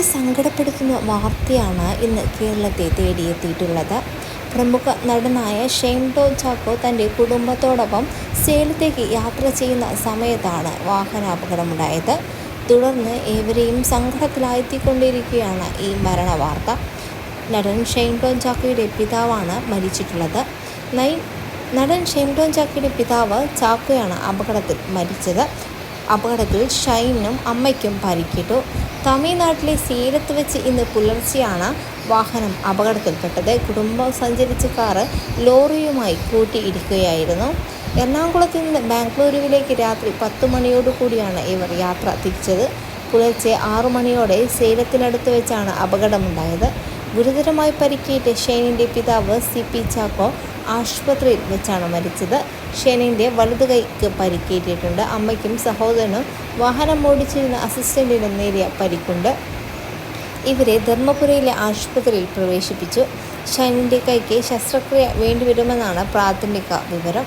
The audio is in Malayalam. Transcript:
സങ്കടപ്പെടുത്തുന്ന വാർത്തയാണ് ഇന്ന് കേരളത്തെ തേടിയെത്തിയിട്ടുള്ളത്. പ്രമുഖ നടനായ ഷെയ്ൻ ടോം ചാക്കോ തന്റെ കുടുംബത്തോടൊപ്പം സേലത്തേക്ക് യാത്ര ചെയ്യുന്ന സമയത്താണ് വാഹനാപകടമുണ്ടായത്. തുടർന്ന് ഏവരെയും സങ്കടത്തിലാഴ്ത്തിക്കൊണ്ടിരിക്കുകയാണ് ഈ മരണവാർത്ത. നടൻ ഷെയ്ൻ ടോം ചാക്കോയുടെ പിതാവാണ് മരിച്ചിട്ടുള്ളത്. നൈ നടൻ ഷെയ്ൻ ടോം ചാക്കോയുടെ പിതാവ് ചാക്കോയാണ് അപകടത്തിൽ മരിച്ചത്. അപകടത്തിൽ ഷൈനും അമ്മയ്ക്കും പരിക്കിട്ടു തമിഴ്നാട്ടിലെ സേലത്ത് വെച്ച് ഇന്ന് പുലർച്ചെയാണ് വാഹനം അപകടത്തിൽപ്പെട്ടത്. കുടുംബം സഞ്ചരിച്ച കാറ് ലോറിയുമായി കൂട്ടിയിടിക്കുകയായിരുന്നു. എറണാകുളത്ത് നിന്ന് ബാംഗ്ലൂരുവിലേക്ക് രാത്രി പത്ത് മണിയോടുകൂടിയാണ് ഇവർ യാത്ര തിരിച്ചത്. പുലർച്ചെ ആറു മണിയോടെ സേലത്തിനടുത്ത് വെച്ചാണ് അപകടമുണ്ടായത്. ഗുരുതരമായി പരിക്കേറ്റ ഷെയ്നിന്റെ പിതാവ് സി പി ചാക്കോ ആശുപത്രിയിൽ വെച്ചാണ് മരിച്ചത്. ഷെയ്നിന്റെ വലതു കൈക്ക് പരിക്കേറ്റിട്ടുണ്ട്. അമ്മയ്ക്കും സഹോദരനും വാഹനം ഓടിച്ചിരുന്ന അസിസ്റ്റന്റിനും നേരിയ പരിക്കുണ്ട്. ഇവരെ ധർമ്മപുരയിലെ ആശുപത്രിയിൽ പ്രവേശിപ്പിച്ചു. ഷൈനിന്റെ കൈക്ക് ശസ്ത്രക്രിയ വേണ്ടിവരുമെന്നാണ് പ്രാഥമിക വിവരം.